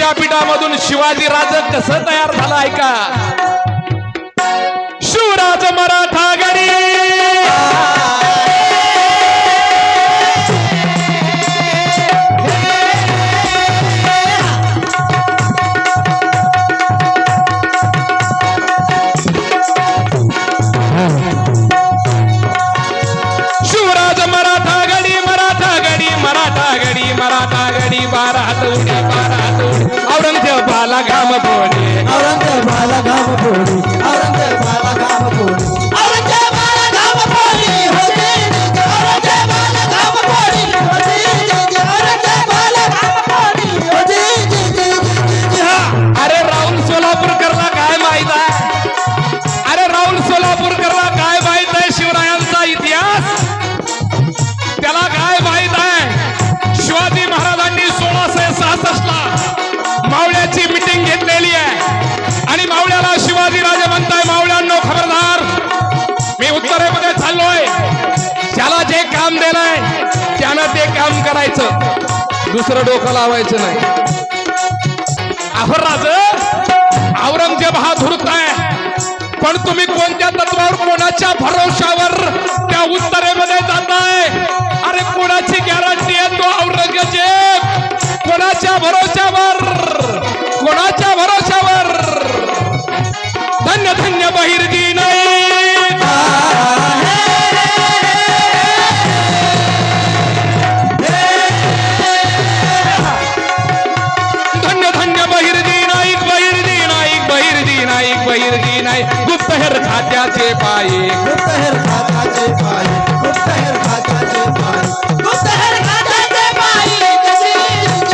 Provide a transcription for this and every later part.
विद्यापीठामधून शिवाजी राज कसं तयार झालं ऐका. शिवराज मराठा गडी! शिवराज मराठा गडी मराठा गडी मराठा गडी मराठा गडी बारा हात उड्या बारा. घाम पोळी औरंगजेबाला घाम पोळी औरंगजेबाला दुसरं डोकं लावायचं नाही. अहो राज औरंगजेब हा धुरत आहे. पण तुम्ही कोणत्या तत्वावर कोणाच्या भरोशावर त्या उत्तरेमध्ये जाताय? अरे कोणाची गॅरंटी आहे तो औरंगजेब? कोणाच्या भरोशावर पाये. गुप्तहेर खात्याचे पाय. गुप्तहेर खात्याचे पाय. गुप्तहेर खात्याचे पाय. कधी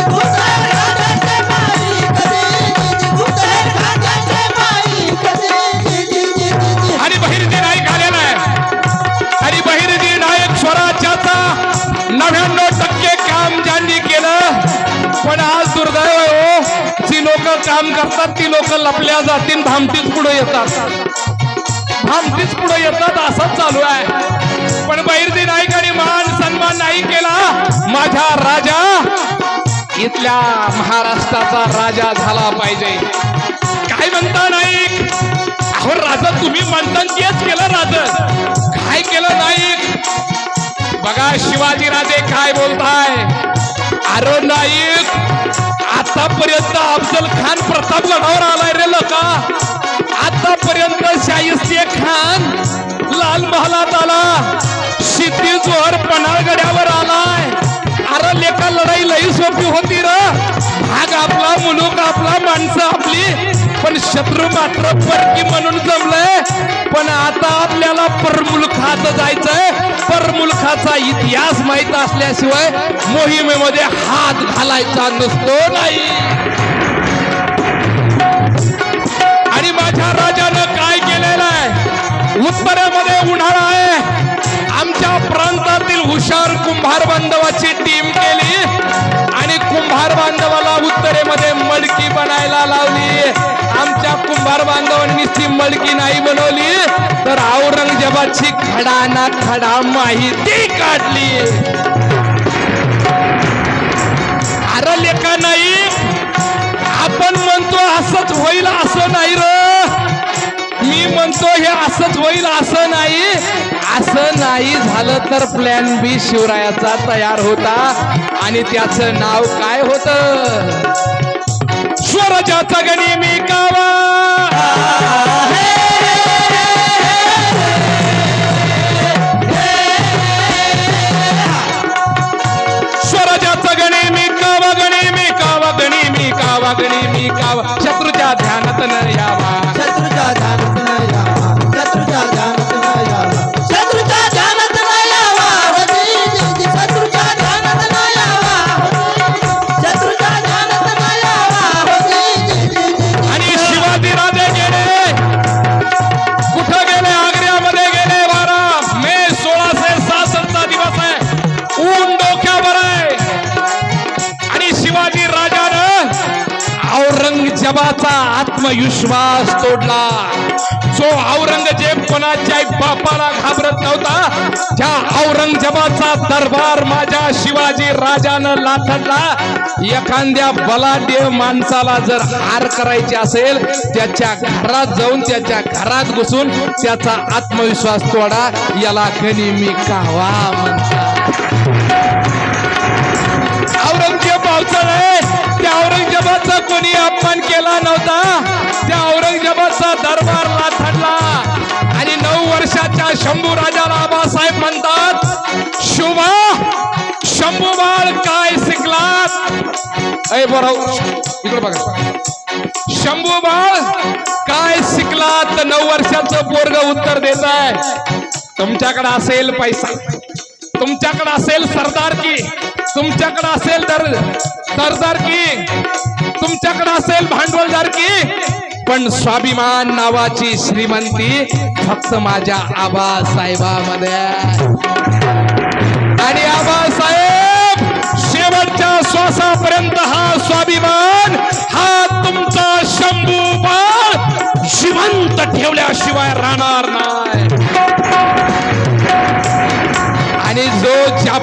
गुप्तहेर खात्याचे पाय. कधी गुप्तहेर खात्याचे पाय. कधी आणि बहिर्जी नाईक आलेला आहे. आणि बहिर्जी नाईक स्वराज्याचा नव्याण्णव टक्के काम ज्यांनी केलं पण आज दुर्दैव आहे हो. जी लोक काम करतात ती लोक लपल्या जातील भामतीच पुढे येतात. भामतीच पुढे येतात असंच चालू आहे. पण बहिर्जी नाईक आणि मान सन्मान नाही केला माझ्या राजा इथल्या महाराष्ट्राचा राजा झाला पाहिजे. काय म्हणता नाईक? अहो राजा तुम्ही म्हणता तेच केलं राजन काय केलं नाईक? बघा शिवाजी राजे काय बोलताय. अरे नाईक आतापर्यंत अफजल खान प्रतापगडावर आलाय रे लका. आतापर्यंत शाहिस्ते खान लाल महालात आला. शिती जोहर पन्हाळगड्यावर आलाय. अरे लेखा लढाई लई सोपी होती र. भाग आपला मुलूक आपला माणसं आपली. पण शत्रू मात्र परकी म्हणून जमलंय. पण आता आपल्याला परमुलखात जायचंय. परमुलखाचा इतिहास माहीत असल्याशिवाय मोहिमेमध्ये हात घालायचा नसतो नाही. उत्तरेमध्ये उन्हाळा आहे. आमच्या प्रांतातील हुशार कुंभार बांधवाची टीम केली. आणि कुंभार बांधवाला उत्तरेमध्ये मडकी बनायला लावली. आमच्या कुंभार बांधवांनी ती मडकी नाही बनवली तर औरंगजेबाची खडा ना खडा माहिती काढली. अरे लेखा नाही आपण म्हणतो असंच होईल असं नाही र. मी म्हणतो हे असंच होईल असं नाही. असं नाही झालं तर प्लॅन बी शिवरायाचा तयार होता. आणि त्याचं नाव काय होत? स्वराज्याचा गणी मी कावा. आत्मविश्वास तोडला. जो औरंगजेब कोणाच्या बापाला घाबरत नव्हता त्या औरंगजेबाचा दरबार माझ्या शिवाजी राजानं लाथडला. एखाद्या बलाढ्य माणसाला जर हार करायची असेल त्याच्या घरात जाऊन त्याच्या घरात घुसून त्याचा आत्मविश्वास तोडा. याला गणी मी कावा म्हणतात. औरंगजेब पावसाळे त्या औरंगजेबाचा कोणी अपमान केला नव्हता. त्या औरंगजेबाचा दरबार लाथडला आणि नऊ वर्षाच्या शंभू राजाला आबासाहेब म्हणतात शुभा शंभू बाळ काय शिकलात? ऐ बरं इकडे बघा. शंभू बाळ काय शिकलात? नऊ वर्षाचं पोरग उत्तर देत आहे तुमच्याकडे असेल पैसा. तुमच्याकडे असेल सरदारकी तुमच्याकडे असेल दर सरदारकी तुमच्याकडे असेल भांडवलदारकी पण स्वाभिमान नावाची श्रीमंती फक्त माझ्या आबासाहेबामध्ये आहे. आणि आबासाहेब शेवटच्या श्वासापर्यंत हा स्वाभिमान हा तुमचा शंभू बाळ जिवंत ठेवल्याशिवाय राहणार नाही.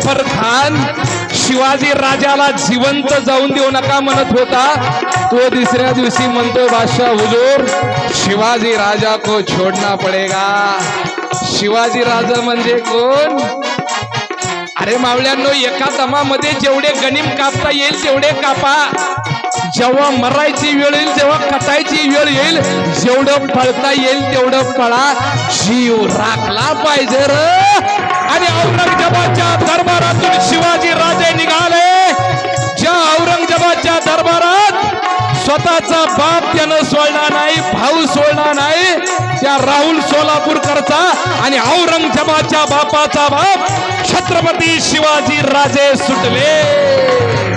जाफर खान शिवाजी राजाला जिवंत जाऊन देऊ नका म्हणत होता. तो दुसऱ्या दिवशी म्हणतो बादशाह हुजूर शिवाजी राजा को छोडना पडेगा. शिवाजी राजा म्हणजे कोण? अरे मावळ्यांनो एका दमामध्ये जेवढे गणिम कापता येईल तेवढे कापा. जेव्हा मरायची वेळ येईल जेव्हा कटायची वेळ येईल जेवढं पळता येईल तेवढं पळा जीव राखला पाहिजे र. आणि औरंगजेबाच्या दरबारातून शिवाजी राजे निघाले. ज्या औरंगजेबाच्या दरबारात स्वतःचा बाप त्यानं सोडला नाही भाऊ सोडला नाही त्या राहुल सोलापूरकरचा आणि औरंगजेबाच्या बापाचा बाप छत्रपती शिवाजी राजे सुटले.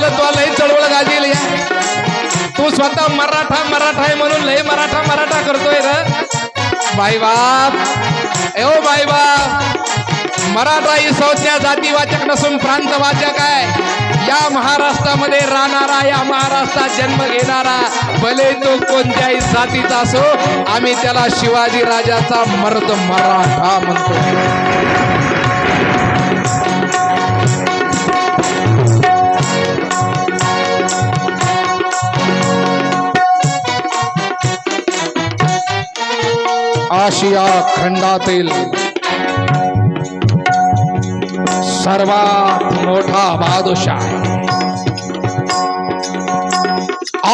झालं तुला लई चळवळ गाजील या. तू स्वतः मराठा मराठा आहे म्हणून लई मराठा मराठा करतोय र बाई बाप. ओ बाई बाप. मराठा ही संज्ञा जातीवाचक नसून प्रांतवाचक आहे. या महाराष्ट्रामध्ये राहणारा या महाराष्ट्रात जन्म घेणारा भले तो कोणत्याही जातीचा असो आम्ही त्याला शिवाजी राजाचा मर्द मराठा म्हणतो. आशिया खंडातील सर्वात मोठा बादशाह.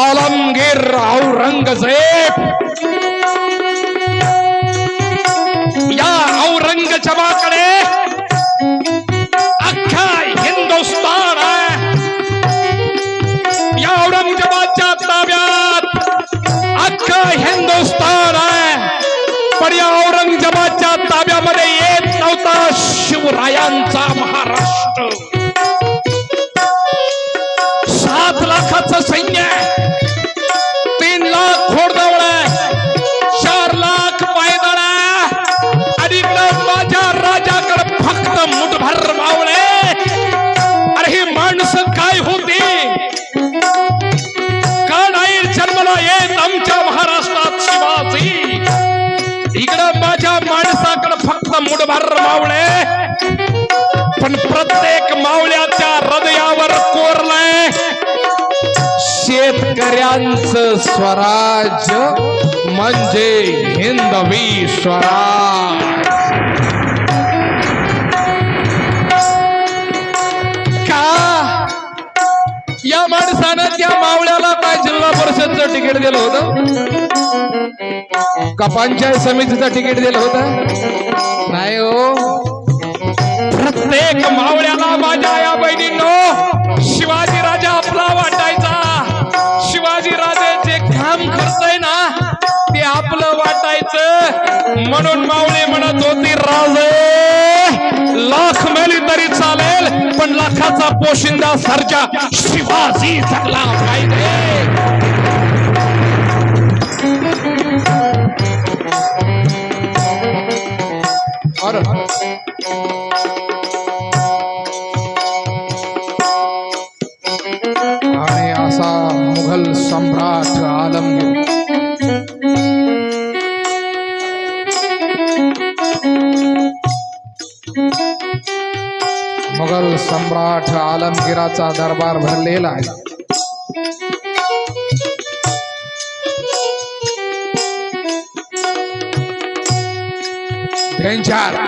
Alamgir Aurangzeb Rayanta Maha. शेतकऱ्यांचं स्वराज म्हणजे हिंदवी स्वराज. का? या माणसानं त्या मावळ्याला काय जिल्हा परिषदचं तिकीट दिलं होतं? का पंचायत समितीचं तिकीट दिलं होतं? नाही हो. प्रत्येक मावळ्याला माझ्या या बहिणींनो देशाचा पोशिंदा सरजा शिवाजी जगला पाहिजे आणि असा मुघल सम्राट आलमगीर सम्राट आलमगीराचा दरबार भरलेला आहे. डेंजर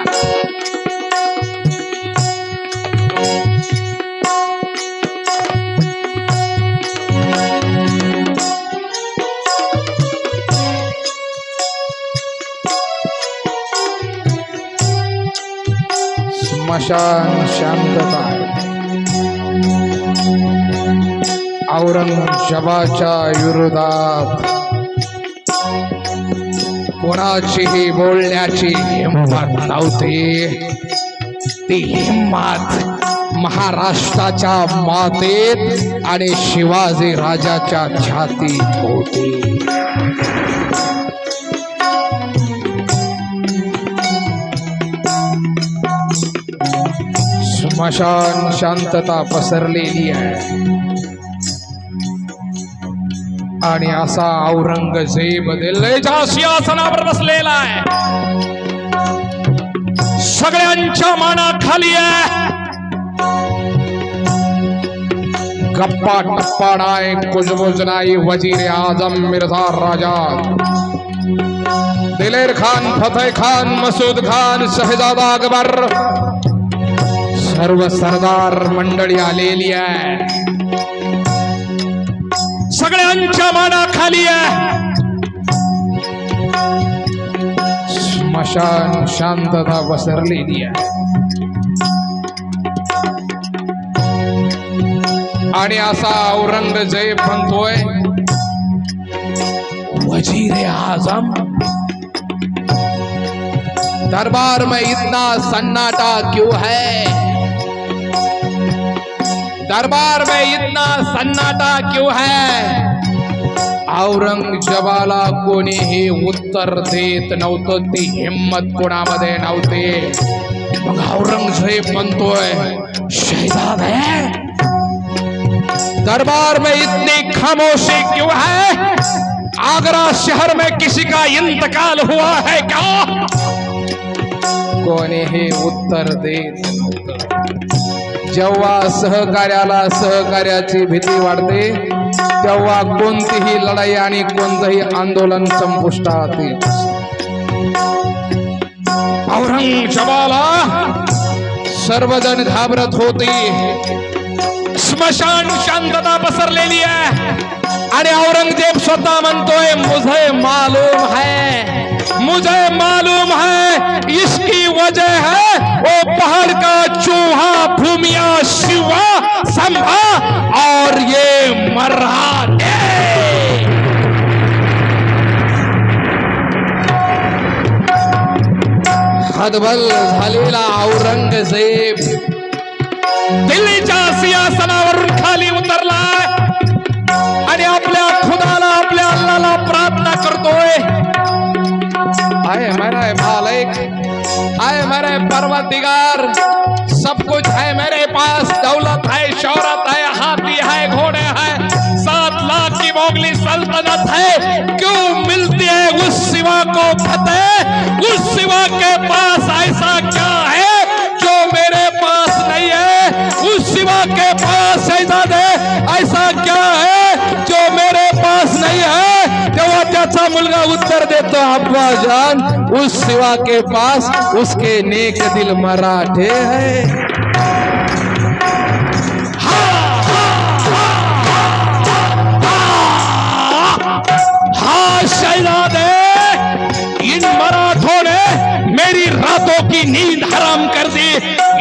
स्मशान शांतता औरंगजेबाच्या विरोधात. कोणाचीही बोलण्याची हिंमत नव्हती. ती हिंमत महाराष्ट्राच्या मातेत आणि शिवाजी राजाच्या छातीत होती. स्मशान शांतता पसरलेली आहे. औरंगज़ेब दिल्लीच्या सिंहासनावर बसलेला आहे सगळ्यांच्या मानाखाली गप्पा टप्पा नाही कुजबुज नाही वज़ीर आज़म मिर्झा राजा। दिलेर खान, फतेह खान, मसूद खान, शहजादा अकबर। सर्व सरदार मंडळी आलेली आहे सगळ्यांच्या मानाखाली आहे. स्मशान शांतता पसरलेली आहे. आणि असा औरंगजेब म्हणतोय वजीर आजम. दरबार में इतना सन्नाटा क्यों है? दरबार में इतना सन्नाटा क्यों है? औरंगजेबाला कोणीही उत्तर देत नव्हतं ती हिंमत कोणामध्ये मग औरंगज़ेब शहजाद है? दरबार में इतनी खामोशी क्यों है? आगरा शहर में किसी का इंतकाल हुआ है क्या? कोणीही उत्तर देत जेव्हा सहकार्याला सहकार्याची भीती वाढते तेव्हा कोणतीही लढाई आणि कोणतंही आंदोलन संपुष्टात औरंगजेबाला सर्वजण घाबरत होते. स्मशान शांतता पसरलेली आहे. आणि औरंगजेब स्वतः म्हणतोय मुझे मालूम है मुझे मालूम है इसकी वजह है वो पहाड़ का चूहा शिवा संभा और ये मर्राटे हदबल झालेला औरंगज़ेब। दिल्लीच्या सिंहासनावरून खाली उतरलाय आणि आपल्या खुदाला आपल्या अल्लाला प्रार्थना करतोय. आए मेरा मालिक आए मेरे परवरदिगार सब कुछ को फतेह उस सिवा के पास ऐसा क्या है जो मेरे पास नहीं है उस शिवा के शहजादे ऐसा क्या है जो मेरे पास नहीं है तेव्हा त्याचा मुलगा उत्तर देतो अब्बा जान उस शिवा के पास उसके नेक दिल मराठे है हाँ शहजादे इन मराठों ने मेरी रातों की नींद हराम कर दी।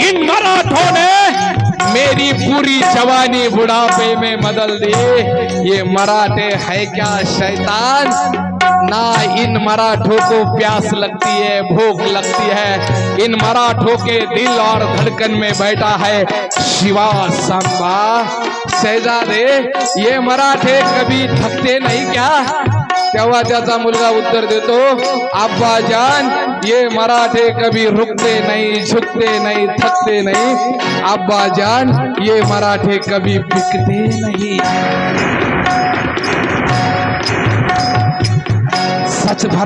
इन मराठों ने मेरी पूरी जवानी बुढ़ापे में बदल दी। ये मराठे है क्या शैतान? ना इन मराठों को प्यास लगती है, भूख लगती है। इन मराठों के दिल और धड़कन में बैठा है शिवा सांबा। शहजादे, ये मराठे कभी थकते नहीं क्या? तेव्हा त्याचा मुलगा उत्तर देतो आब्बाजान ये मराठे कभी रुकते नहीं झुकते नहीं थकते नहीं. आब्बाजान ये मराठे कभी बिकते नहीं. सच भर